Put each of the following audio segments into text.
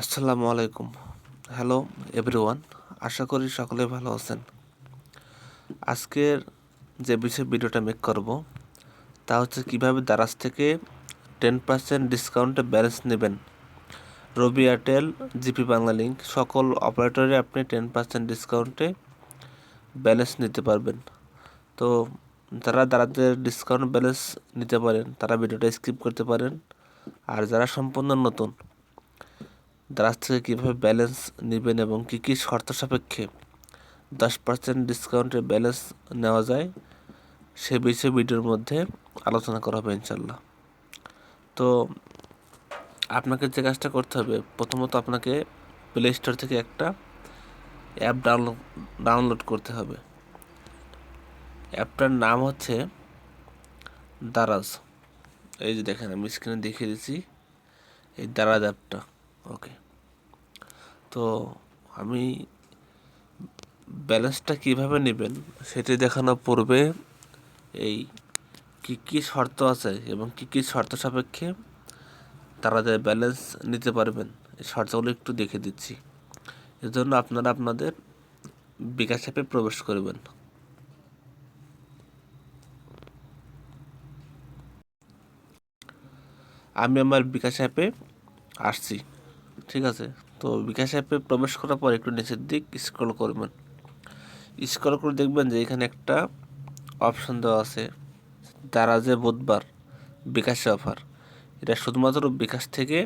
আসসালামু আলাইকুম। Hello everyone আশা করি সকলে ভালো আছেন। আজকের যে বিষয় ভিডিওটা মেক করব, তা হচ্ছে কীভাবে দারাজ থেকে টেন পার্সেন্ট ডিসকাউন্টে ব্যালেন্স নেবেন। Robi Airtel GP Banglalink সকল অপারেটরে আপনি টেন পার্সেন্ট ডিসকাউন্টে ব্যালেন্স নিতে পারবেন। তো যারা দারাজের ডিসকাউন্ট ব্যালেন্স নিতে পারেন, তারা ভিডিওটা স্কিপ করতে পারেন। আর যারা সম্পূর্ণ নতুন দারাজ থেকে কীভাবে ব্যালেন্স নেবেন এবং কী কী শর্ত সাপেক্ষে দশ পার্সেন্ট ডিসকাউন্টের ব্যালেন্স নেওয়া যায়, সে বিষয়ে ভিডিওর মধ্যে আলোচনা করা হবে ইনশাল্লাহ তো আপনাকে যে কাজটা করতে হবে, প্রথমত আপনাকে প্লে স্টোর থেকে একটা অ্যাপ ডাউনলোড ডাউনলোড করতে হবে। অ্যাপটার নাম হচ্ছে দারাজ। এই যে দেখেন, আমি স্ক্রিনে দেখিয়ে দিচ্ছি। এই দারাজ অ্যাপটা ওকে তো আমি ব্যালেন্সটা কীভাবে নেবেন সেটি দেখানোর পূর্বে এই কী কী শর্ত আছে এবং কী কী শর্ত সাপেক্ষে তারা যে ব্যালেন্স নিতে পারবেন, এই শর্তগুলো একটু দেখে দিচ্ছি। এজন্য আপনারা আপনাদের বিকাশ অ্যাপে প্রবেশ করবেন। আমি আমার বিকাশ অ্যাপে আসছি। ঠিক আছে? তো বিকাশ অ্যাপে প্রবেশ করার পর একটু নিচের দিক স্ক্রল করবেন। স্ক্রল করে দেখবেন যে এখানে একটা অপশন দেওয়া আছে। দারাজে বুধবার বিকাশে অফার এটা শুধুমাত্র বিকাশ থেকে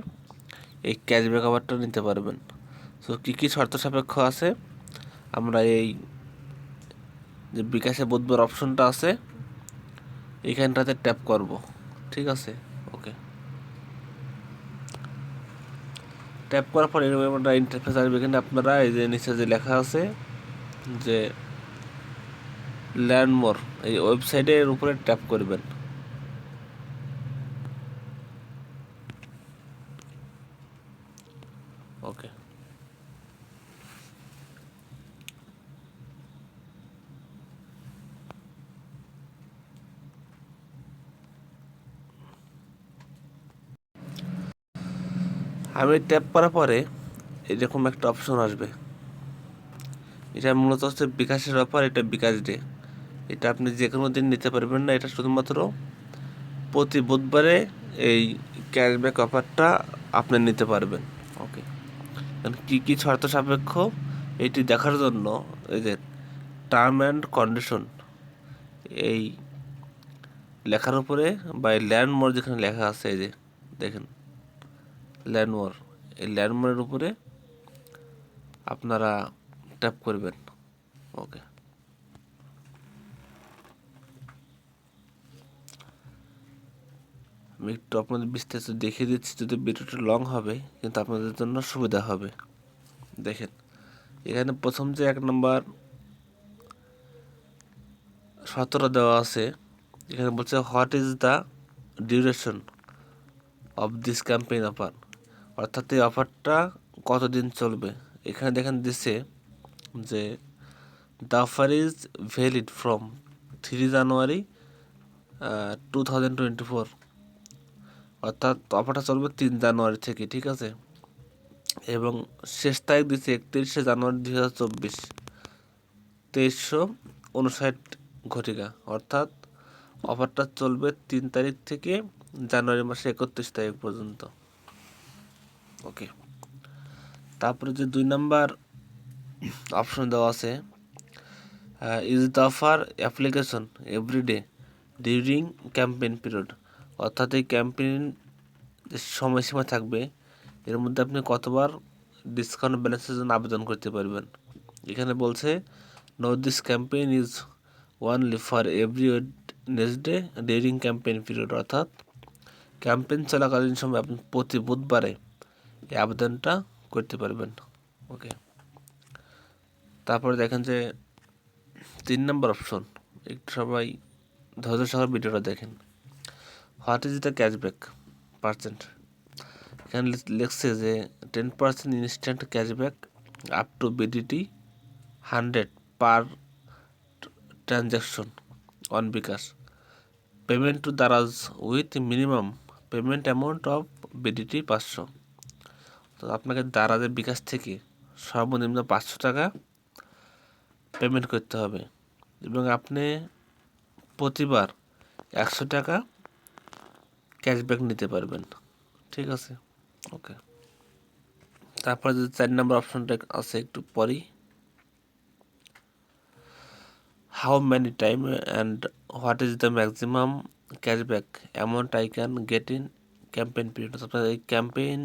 এই ক্যাশব্যাক অফারটা নিতে পারবেন। তো কী কী শর্ত সাপেক্ষ আছে? আমরা এই যে বিকাশে বুধবার অপশনটা আছে, এখানটাতে ট্যাপ করব। ঠিক আছে? ওকে ট্যাপ করার পর এরকম একটা ইন্টারফেস আসবে এখানে আপনারা এই যে নিচে যে লেখা আছে যে ল্যান্ডমোর এই ওয়েবসাইটের উপরে ট্যাপ করবেন। ওকে আমি ট্যাপ করার পরে এরকম একটা অপশন আসবে। এটা মূলত হচ্ছে বিকাশের অফার এটা বিকাশ ডে এটা আপনি যে কোনো দিন নিতে পারবেন না, এটা শুধুমাত্র প্রতি বুধবারে এই ক্যাশব্যাক অফারটা আপনি নিতে পারবেন। ওকে কী কী শর্ত সাপেক্ষ? এটি দেখার জন্য এই যে টার্ম অ্যান্ড কন্ডিশন এই লেখার উপরে বা এই ল্যান্ডমার্ক যেখানে লেখা আছে, এই যে দেখেন। ল্যান্ডমার্ক এই ল্যান্ডমার্কের উপরে আপনারা ট্যাপ করবেন। ওকে। আমি একটু আপনাদের বিস্তারিত দেখিয়ে দিচ্ছি, যদি ভিডিওটা লং হবে, কিন্তু আপনাদের জন্য সুবিধা হবে। দেখেন, এখানে প্রথম যে এক নম্বর সতেরো দেওয়া আছে, এখানে বলছে what is the duration of this campaign offer অর্থাৎ এই অফারটা কতদিন চলবে? এখানে দেখেন দিছে যে the offer is valid from three January two thousand twenty four অর্থাৎ অফারটা চলবে তিন জানুয়ারি থেকে, ঠিক আছে? এবং শেষ তারিখ দিচ্ছে একত্রিশে জানুয়ারি দুই হাজার চব্বিশ। তেইশশো উনষাট ঘটিকা। অর্থাৎ অফারটা চলবে তিন তারিখ থেকে জানুয়ারি মাসে একত্রিশ তারিখ পর্যন্ত। ওকে তারপরে যে দুই নাম্বার অপশন দেওয়া আছে is the offer application everyday during campaign period অর্থাৎ এই ক্যাম্পেইন সময়সীমা থাকবে, এর মধ্যে আপনি কতবার ডিসকাউন্ট ব্যালেন্সের জন্য আবেদন করতে পারবেন। এখানে বলছে no this campaign is only for every next day during campaign period অর্থাৎ ক্যাম্পেইন চলাকালীন সময় আপনি প্রতি বুধবারে এই আবেদনটা করতে পারবেন। ওকে তারপরে দেখেন যে তিন নম্বর অপশন একটু সবাই ধৈর্য সহ ভিডিওটা দেখেন। What is the cashback percent এখানে লিখছে যে ten percent instant cashback up to BDT hundred per transaction on bKash payment to Daraz with minimum payment amount of BDT পাঁচশো। তো আপনাকে দারাজের বিকাশ থেকে সর্বনিম্ন পাঁচশো টাকা পেমেন্ট করতে হবে। এবং আপনি প্রতিবার একশো টাকা ক্যাশব্যাক নিতে পারবেন। ঠিক আছে? ওকে তারপরে যদি চার নম্বর অপশনটা আছে একটু পরেই। How many time and what is the maximum cashback amount I can get in campaign period আপনার এই ক্যাম্পেইন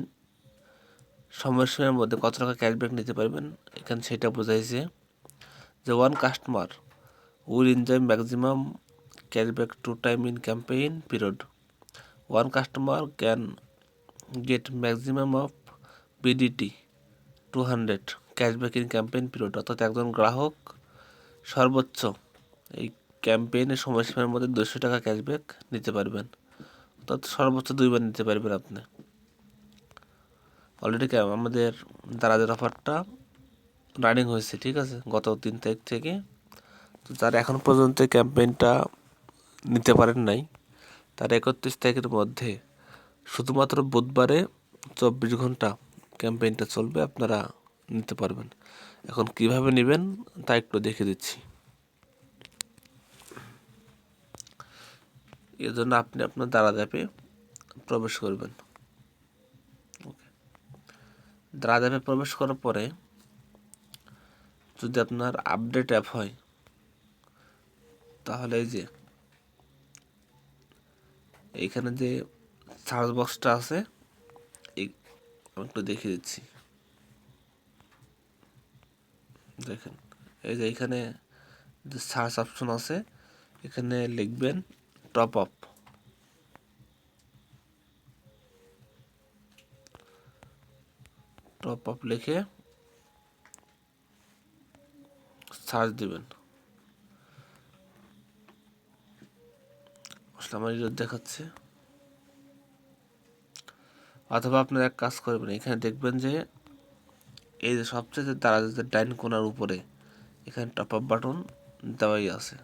সময়সীমার মধ্যে কত টাকা ক্যাশব্যাক নিতে পারবেন? এখানে সেটা বোঝাইছে যে one customer will enjoy maximum cashback two time in campaign period one customer can get maximum of BDT two hundred cashback in campaign period অর্থাৎ একজন গ্রাহক সর্বোচ্চ এই ক্যাম্পেইনের সময়সীমার মধ্যে দুশো টাকা ক্যাশব্যাক নিতে পারবেন। অর্থাৎ সর্বোচ্চ দুইবার নিতে পারবেন আপনি। অলরেডি আমাদের দারাজের অফারটা রানিং হয়েছে, ঠিক আছে? গত তিন তারিখ থেকে। তো যারা এখন পর্যন্ত ক্যাম্পেইনটা নিতে পারেন নাই। তার একত্রিশ তারিখের মধ্যে শুধুমাত্র বুধবারে চব্বিশ ঘণ্টা ক্যাম্পেইনটা চলবে, আপনারা নিতে পারবেন। এখন কীভাবে নেবেন তা একটু দেখে দিচ্ছি। এর জন্য আপনি আপনার দ্বারা অ্যাপে প্রবেশ করবেন। অ্যাপে প্রবেশ করার পরে যদি আপনার আপডেট অ্যাপ হয়, তাহলে এই যে এইখানে যে সার্চ বক্সটা আছে আমি একটু দেখিয়ে দিচ্ছি। দেখেন, এই যে এখানে যে সার্চ অপশন আছে, এখানে লিখবেন টপ আপ। টপ আপ লিখে সার্চ দিবেন। দেখাচ্ছে। অথবা আপনারা এক কাজ করবেন, এখানে দেখবেন যে এই যে সবচেয়ে তারা যে ডাইন কোনার উপরে এখানে টপ আপ বাটন দেওয়াই আছে।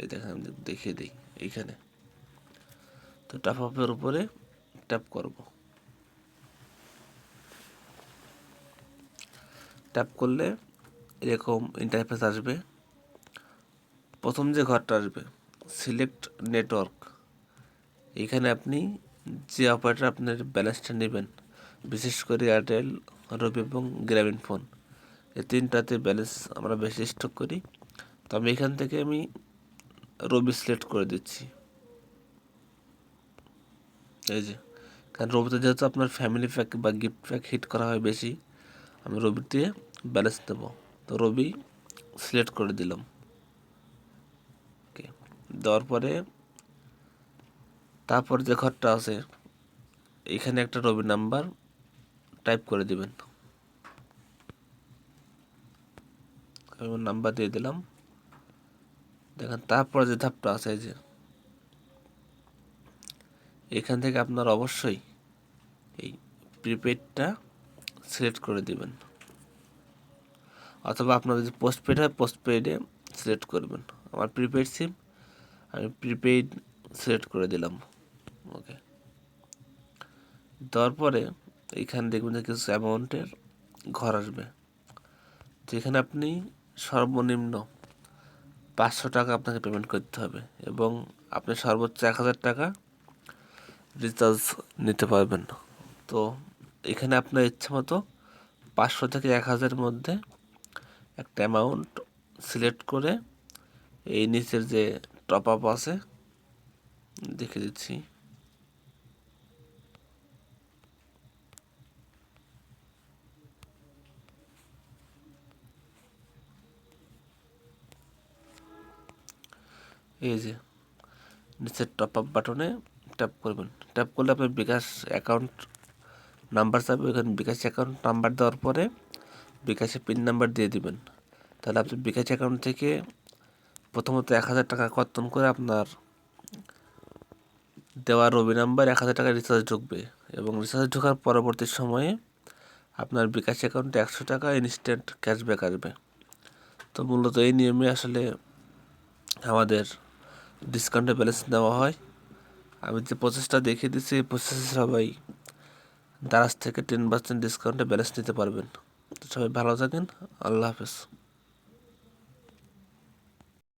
এই দেখেন, আমি দেখিয়ে দিই, এইখানে। তো টপ আপের উপরে ট্যাপ করব। ট্যাপ করলে এরকম ইন্টারফেস আসবে। প্রথম যে ঘরটা আসবে সিলেক্ট নেটওয়ার্ক এখানে আপনি যে অপারেটর আপনার ব্যালেন্সটা নেবেন, বিশেষ করে এয়ারটেল রবি এবং গ্রামীণ ফোন এই তিনটাতে ব্যালেন্স আমরা বেশি স্টক করি। তো আমি এখান থেকে আমি রবি সিলেক্ট করে দিচ্ছি। এই যে, কারণ রবিতে যেহেতু আপনার ফ্যামিলি প্যাক বা গিফট প্যাক হিট করা হয় বেশি আমি রবিতে ব্যালেন্স দেবো। তো রবি সিলেক্ট করে দিলাম। ওকে দেওয়ার পরে তারপর যে ঘরটা আছে, এখানে একটা রবি নাম্বার টাইপ করে দিবেন। নাম্বার দিয়ে দিলাম। দেখেন, তারপর যে ধাপটা আছে যে এখান থেকে আপনার অবশ্যই এই প্রিপেডটা সিলেক্ট করে দিবেন। অথবা আপনার যদি পোস্টপেড হয় পোস্টপেডে সিলেক্ট করবেন। আমার প্রিপেড সিম আমি প্রিপেড সিলেক্ট করে দিলাম। ওকে দেওয়ার পরে এইখানে দেখবেন যে কিছু অ্যামাউন্টের ঘর আসবে। যেখানে আপনি সর্বনিম্ন পাঁচশো টাকা আপনাকে পেমেন্ট করতে হবে এবং আপনি সর্বোচ্চ এক হাজার টাকা রিচার্জ নিতে পারবেন। তো এখানে আপনার ইচ্ছে মতো পাঁচশো থেকে এক হাজারের মধ্যে একটা অ্যামাউন্ট সিলেক্ট করে এই নিচের যে টপ আপ আছে, দেখে দিচ্ছি। এই যে নিচের টপ আপ বাটনে ট্যাপ করবেন। ট্যাপ করলে আপনার বিকাশ অ্যাকাউন্ট নাম্বার চাবে ওখানে বিকাশ অ্যাকাউন্ট নাম্বার দেওয়ার পরে বিকাশে পিন নাম্বার দিয়ে দিবেন। তাহলে আপনি বিকাশ অ্যাকাউন্ট থেকে প্রথমত এক হাজার টাকা কর্তন করে আপনার দেওয়া রবি নাম্বার এক হাজার টাকা রিচার্জ ঢুকবে এবং রিচার্জ ঢোকার পরবর্তী সময়ে আপনার বিকাশ অ্যাকাউন্টে একশো টাকা ইনস্ট্যান্ট ক্যাশব্যাক আসবে। তো মূলত এই নিয়মে আসলে আমাদের ডিসকাউন্টে ব্যালেন্স নেওয়া হয়। আমি যে প্রসেসটা দেখিয়ে দিচ্ছি, এই প্রসেসে সবাই দারাজ থেকে টেন পার্সেন্ট ডিসকাউন্টে ব্যালেন্স নিতে পারবেন। তো সবাই ভালো থাকেন আল্লাহ হাফেজ।